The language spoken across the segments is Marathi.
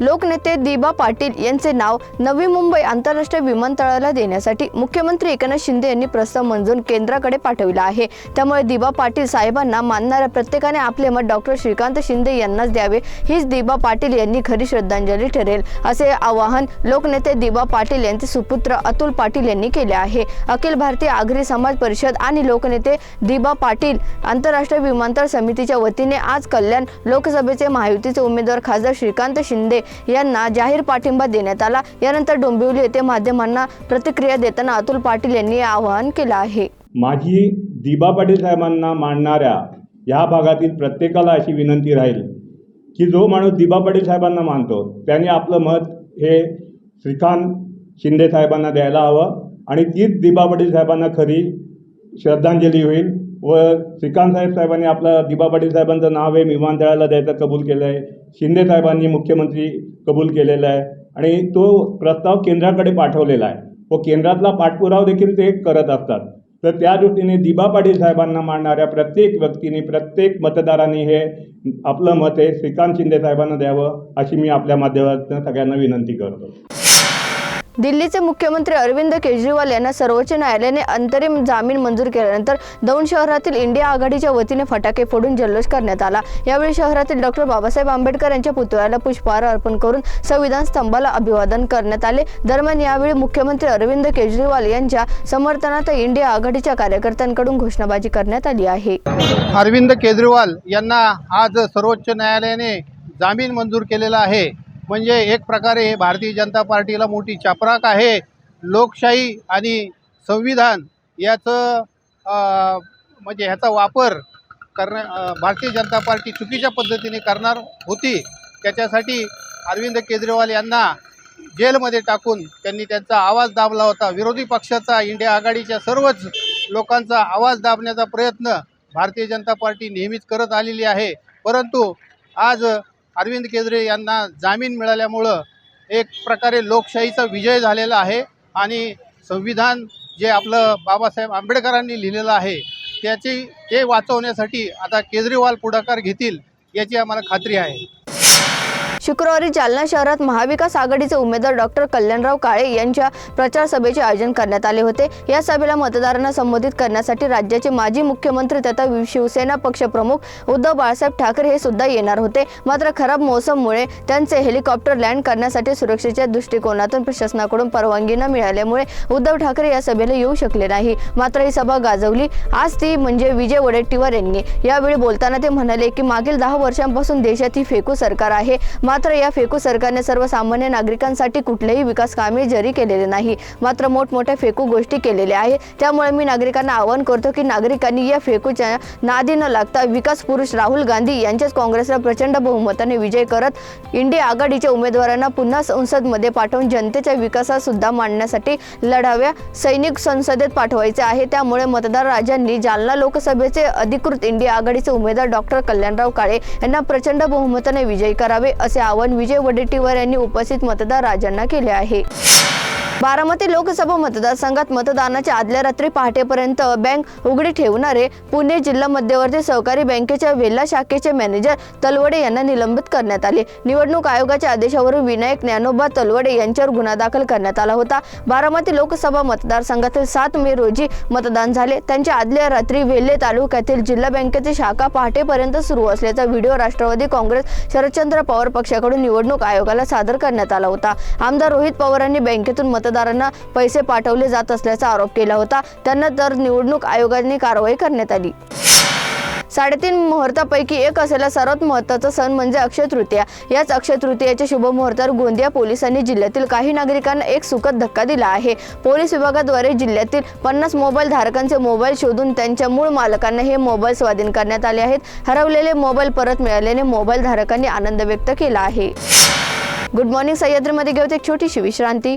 लोकनेते दिबा पाटील यांचे नाव नवी मुंबई आंतरराष्ट्रीय विमानतळाला देण्यासाठी मुख्यमंत्री एकनाथ शिंदे यांनी प्रस्ताव मंजूर केंद्राकडे पाठविला आहे. त्यामुळे दिबा पाटील साहेबांना मानणाऱ्या प्रत्येकाने आपले मत डॉक्टर श्रीकांत शिंदे यांनाच द्यावे. हीच दिबा पाटील यांनी खरी श्रद्धांजली ठरेल असे आवाहन लोकनेते दिबा पाटील यांचे सुपुत्र अतुल पाटील यांनी केले आहे. अखिल भारतीय आगरी समाज परिषद आणि लोकनेते दिबा पाटील आंतरराष्ट्रीय विमानतळ समितीच्या वतीने आज कल्याण लोकसभेचे महायुतीचे उमेदवार खासदार श्रीकांत शिंदे यांना जाहीर पाठिंबा देण्यात आला. यानंतर डोंबिवली येथे माध्यमांना प्रतिक्रिया देताना अतुल पाटील यांनी आवाहन केलं आहे. माझी दिबा पाटील साहेबांना मानणाऱ्या ह्या भागातील प्रत्येकाला अशी विनंती राहील की जो माणूस दिबा पाटील साहेबांना मानतो त्याने आपलं मत हे श्रीकांत शिंदे साहेबांना द्यायला हवं आणि तीच दिबा पाटील साहेबांना खरी श्रद्धांजली होईल व श्रीकांत साहेब साहेबांनी आपलं दिबा पाटील साहेबांचं नाव हे विमानतळाला द्यायचं कबूल केलं आहे शिंदे साहेबांनी मुख्यमंत्री कबूल केलेला आहे आणि तो प्रस्ताव केंद्राकडे पाठवलेला आहे. व केंद्रातला पाठपुराव देखील ते करत असतात. तर त्या दृष्टीने दिबा पाटील साहेबांना मानणाऱ्या प्रत्येक व्यक्तीने प्रत्येक मतदारांनी हे आपलं मत हे श्रीकांत शिंदे साहेबांना द्यावं अशी मी आपल्या माध्यमातून सगळ्यांना विनंती करतो. दिल्लीचे मुख्यमंत्री अरविंद केजरीवाल यांना सर्वोच्च न्यायालयाने अंतरिम जामीन मंजूर केल्यानंतर दौंड शहरातील इंडिया आघाडीच्या वतीने फटाके फोडून जल्लोष करण्यात आला. यावेळी शहरातील डॉक्टर बाबासाहेब आंबेडकर यांच्या पुतळ्याला पुष्पहार अर्पण करून संविधान स्तंभाला अभिवादन करण्यात आले. दरम्यान यावेळी मुख्यमंत्री अरविंद केजरीवाल यांच्या समर्थनार्थ इंडिया आघाडीच्या कार्यकर्त्यांकडून घोषणाबाजी करण्यात आली आहे. अरविंद केजरीवाल यांना आज सर्वोच्च न्यायालयाने जामीन मंजूर केलेला आहे. म्हणजे एक प्रकारे हे भारतीय जनता पार्टीला मोठी चापराक आहे. लोकशाही आणि संविधान याचं म्हणजे ह्याचा वापर करण्या भारतीय जनता पार्टी चुकीच्या पद्धतीने करणार होती. त्याच्यासाठी अरविंद केजरीवाल यांना जेलमध्ये टाकून त्यांनी त्यांचा आवाज दाबला होता. विरोधी पक्षाचा इंडिया आघाडीच्या सर्वच लोकांचा आवाज दाबण्याचा प्रयत्न भारतीय जनता पार्टी नेहमीच करत आलेली आहे. परंतु आज अरविंद केजरे यांना जामीन मिळाल्यामुळं एक प्रकारे लोकशाहीचा विजय झालेला आहे आणि संविधान जे आपलं बाबासाहेब आंबेडकरांनी लिहिलेलं आहे त्याची ते वाचवण्यासाठी आता केजरीवाल पुढाकार घेतील याची आम्हाला खात्री आहे. शुक्रवारी जालना शहरात महाविकास आघाडीचे उमेदवार डॉक्टर कल्याणराव काळे यांच्या प्रचार सभेचे आयोजन करण्यात आले होते. या सभेला मतदारांना संबोधित करण्यासाठी राज्याचे माजी मुख्यमंत्री तथा शिवसेना पक्षप्रमुख उद्धव बाळासाहेब ठाकरे हे सुद्धा येणार होते. मात्र खराब मोसममुळे त्यांचे हेलिकॉप्टर लँड करण्यासाठी सुरक्षेच्या दृष्टिकोनातून प्रशासनाकडून परवानगी न मिळाल्यामुळे उद्धव ठाकरे या सभेला येऊ शकले नाही. मात्र ही सभा गाजवली. आज ती म्हणजे विजय वडेट्टीवार यांनी. यावेळी बोलताना ते म्हणाले की मागील दहा वर्षांपासून देशात ही फेकू सरकार आहे. मात्र मात्र या फेकू सरकारने सर्वसामान्य नागरिकांसाठी कुठलेही विकास कामे जरी केलेले नाही. मात्र मोठमोठ्या फेकू गोष्टी केलेल्या आहे त्यामुळे मी नागरिकांना आवाहन करतो की नागरिकांनी या फेकूच्या नादी न लागता विकास पुरुष राहुल गांधी यांच्याच काँग्रेसला प्रचंड बहुमताने विजय करत इंडिया आघाडीच्या उमेदवारांना पुन्हा संसदमध्ये पाठवून जनतेच्या विकासात सुद्धा मांडण्यासाठी लढाव्या सैनिक संसदेत पाठवायचे आहे. त्यामुळे मतदार राजांनी जालना लोकसभेचे अधिकृत इंडिया आघाडीचे उमेदवार डॉक्टर कल्याणराव काळे यांना प्रचंड बहुमताने विजयी करावे असे आवाहन विजय वडेट्टीवार यांनी उपस्थित मतदार राजांना केले आहे. बारामती लोकसभा मतदारसंघात मतदानाच्या आदल्या रात्री पहाटेपर्यंत बँक उघडी ठेवणारे पुणे जिल्हा मध्यवर्ती सहकारी बँकेच्या वेल्ला शाखेचे मॅनेजर तलवडे यांना निलंबित करण्यात आले. निवडणूक आयोगाच्या आदेशावरून विनायक ज्ञानोबा तलवडे यांच्यावर गुन्हा दाखल करण्यात आला होता. बारामती लोकसभा मतदारसंघातील सात मे रोजी मतदान झाले. त्यांच्या आदल्या रात्री वेल्हे तालुक्यातील जिल्हा बँकेची शाखा पहाटेपर्यंत सुरू असल्याचा व्हिडिओ राष्ट्रवादी काँग्रेस शरदचंद्र पवार पक्षाकडून निवडणूक आयोगाला सादर करण्यात आला होता. आमदार रोहित पवारांनी बँकेतून मतदारांना पैसे पाठवले जात असल्याचा आरोप केला होता. त्यांना तर निवडणूक आयोगाने कारवाई करण्यात आली. साडेतीन मुहूर्तापैकी एक असलेला सर्वात महत्त्वाचा सण म्हणजे अक्षय तृतीया. याच अक्षय तृतीयाच्या शुभ मुहूर्तावर गोंदिया पोलिसांनी जिल्ह्यातील काही नागरिकांना एक सुखद धक्का दिला आहे. पोलीस विभागाद्वारे जिल्ह्यातील पन्नास मोबाईल धारकांचे मोबाईल शोधून त्यांच्या मूळ मालकांना हे मोबाईल स्वाधीन करण्यात आले आहेत. हरवलेले मोबाईल परत मिळाल्याने मोबाईल धारकांनी आनंद व्यक्त केला आहे. गुड मॉर्निंग सह्याद्रीमध्ये घेऊत एक छोटीशी विश्रांती.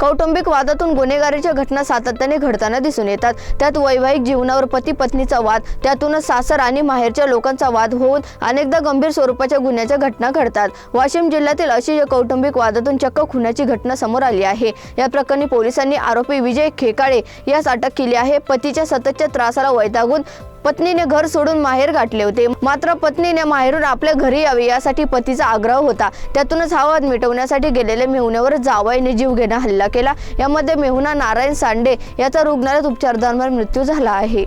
कौटुंबिक वादातून गुन्हेगारीच्या घटना सातत्याने घडताना दिसून येतात. त्यात वैवाहिक जीवनावर पती पत्नीचा वाद त्यातूनच सासर आणि माहेरच्या लोकांचा वाद होऊन अनेकदा गंभीर स्वरूपाच्या गुन्ह्याच्या घटना घडतात. वाशिम जिल्ह्यातील अशी या कौटुंबिक वादातून चक्क खुनाची घटना समोर आली आहे. या प्रकरणी पोलिसांनी आरोपी विजय खेकाळे यास अटक केली आहे. पतीच्या सततच्या त्रासाला वैतागून पत्नीने घर सोडून माहेर गाठले होते. मात्र पत्नीने माहेरून आपल्या घरी यावे यासाठी पतीचा आग्रह होता. त्यातूनच हा वाद मिटवण्यासाठी गेलेल्या मेहुण्यावर जावाईने जीवघेणा हल्ला केला. यामध्ये मेहुणा नारायण सांडे याचा रुग्णालयात उपचारादरम्यान मृत्यू झाला आहे.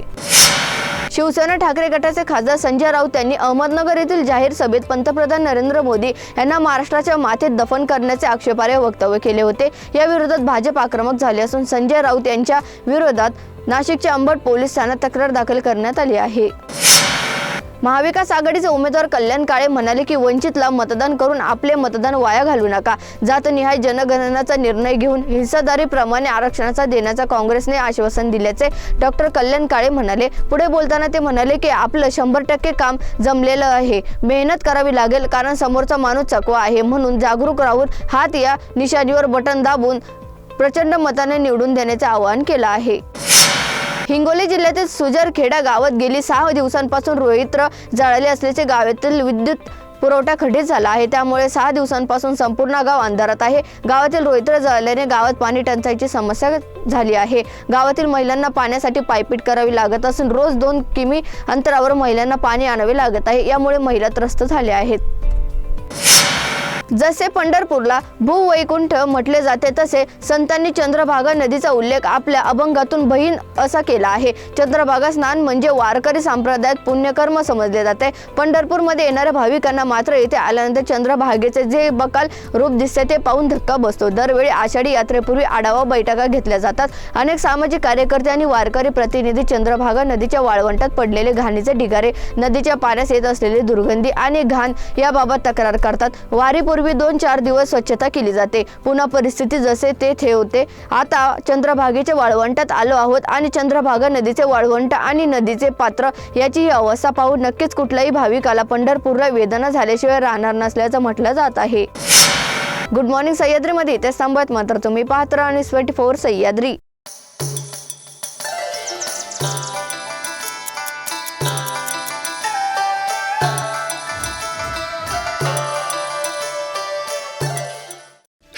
शिवसेना ठाकरे गटाचे खासदार संजय राऊत यांनी अहमदनगर येथील जाहीर सभेत पंतप्रधान नरेंद्र मोदी यांना महाराष्ट्राच्या माथेत दफन करण्याचे आक्षेपार्ह वक्तव्य केले होते. या विरोधात भाजप आक्रमक झाले असून संजय राऊत यांच्या विरोधात नाशिकच्या अंबड पोलीस ठाण्यात तक्रार दाखल करण्यात आली आहे. महाविकास आघाडीचे उमेदवार कल्याण काळे म्हणाले की वंचितला मतदान करून आपले मतदान वाया घालू नका. जातनिहाय जनगणनाचा निर्णय घेऊन हिंसादारीप्रमाणे आरक्षणाचा देण्याचा काँग्रेसने आश्वासन दिल्याचे डॉक्टर कल्याण काळे म्हणाले. पुढे बोलताना ते म्हणाले की आपलं शंभर टक्के काम जमलेलं आहे. मेहनत करावी लागेल कारण समोरचा माणूस चकवा आहे म्हणून जागरूक राहून हात या निशाणीवर बटन दाबून प्रचंड मताने निवडून देण्याचे आवाहन केलं आहे. हिंगोली जिल्ह्यातील सुजरखेडा गावात गेली सहा दिवसांपासून रोहित्र जाळले असल्याचे गावातील विद्युत पुरवठा खंडित झाला आहे. त्यामुळे सहा दिवसांपासून संपूर्ण गाव अंधारात आहे. गावातील रोहित्र जळल्याने गावात पाणी टंचाईची समस्या झाली आहे. गावातील महिलांना पाण्यासाठी पायपीट करावी लागत असून रोज दोन किमी अंतरावर महिलांना पाणी आणावे लागत आहे. यामुळे महिला त्रस्त झाल्या आहेत. जसे पंढरपूरला भूवैकुंठ म्हटले जाते तसे संतांनी चंद्रभागा नदीचा उल्लेख आपल्या अभंगातून बहीण असा केला आहे. चंद्रभागा स्नान म्हणजे वारकरी संप्रदायात पुण्यकर्म समजले जाते. पंढरपूरमध्ये येणाऱ्या भाविकांना मात्र येथे आल्यानंतर चंद्रभागेचे जे बकाल रूप दिसते ते पाहून धक्का बसतो. दरवेळी आषाढी यात्रेपूर्वी आढावा बैठका घेतल्या जातात. अनेक सामाजिक कार्यकर्ते आणि वारकरी प्रतिनिधी चंद्रभागा नदीच्या वाळवंटात पडलेले घाणीचे ढिगारे नदीच्या पाण्यास येत असलेली दुर्गंधी आणि घाण याबाबत तक्रार करतात. यापूर्वी दोन चार दिवस स्वच्छता केली जाते. पुन्हा परिस्थिती जसे तेथे होते. आता चंद्रभागेच्या वाळवंटात आलो आहोत आणि चंद्रभागा नदीचे वाळवंट आणि नदीचे पात्र याची ही अवस्था पाहून नक्कीच कुठल्याही भाविकाला पंढरपूरला वेदना झाल्याशिवाय राहणार नसल्याचं म्हटलं जात आहे. गुड मॉर्निंग सह्याद्रीमध्ये ते थांबत मात्र तुम्ही पाहत राहा आणि ट्वेंटी फोर सह्याद्री.